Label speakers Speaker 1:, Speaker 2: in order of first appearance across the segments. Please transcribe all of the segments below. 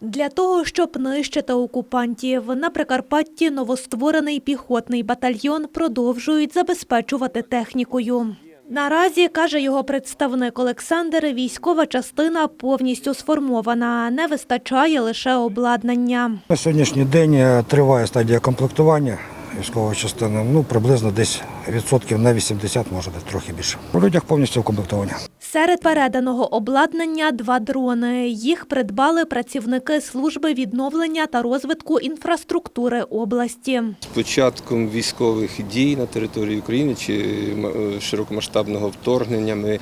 Speaker 1: Для того, щоб нищити окупантів, на Прикарпатті новостворений піхотний батальйон продовжують забезпечувати технікою. Наразі, каже його представник Олександр, військова частина повністю сформована, не вистачає лише обладнання.
Speaker 2: На сьогоднішній день е, триває стадія комплектування військової частини. Ну, приблизно десь відсотків на 80, може трохи більше. У людях повністю укомплектування.
Speaker 1: Серед переданого обладнання два дрони. Їх придбали працівники служби відновлення та розвитку інфраструктури області.
Speaker 3: З початком військових дій на території України чи м- е, широкомасштабного вторгнення ми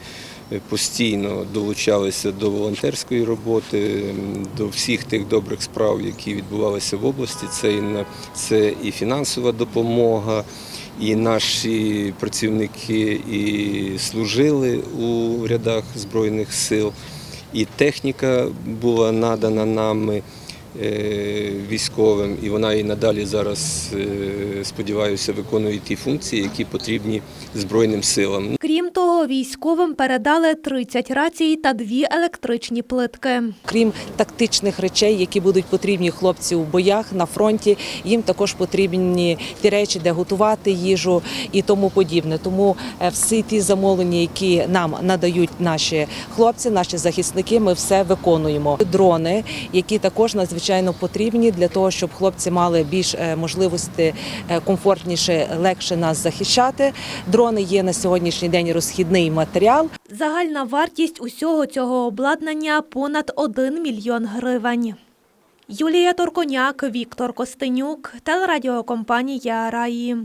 Speaker 3: е, постійно долучалися до волонтерської роботи, до всіх тих добрих справ, які відбувалися в області. Це і, це і фінансова допомога, і наші працівники і служили у рядах Збройних сил, і техніка була надана нами військовим, і вона і надалі зараз, е, сподіваюся, виконує ті функції, які потрібні Збройним силам.
Speaker 1: Крім того, військовим передали 30 рацій та дві електричні плитки.
Speaker 4: Крім тактичних речей, які будуть потрібні хлопці у боях на фронті, їм також потрібні ті речі, де готувати їжу і тому подібне. Тому е, всі ті замовлення, які нам надають наші хлопці, наші захисники, ми все виконуємо. Дрони, які також надзвичайно потрібні для того, щоб хлопці мали більш е, можливості е, комфортніше, легше нас захищати. Дрони є на сьогоднішній день розхідний матеріал.
Speaker 1: Загальна вартість усього цього обладнання понад 1 мільйон гривень. Юлія Торконяк, Віктор Костенюк, телерадіокомпанія Раї.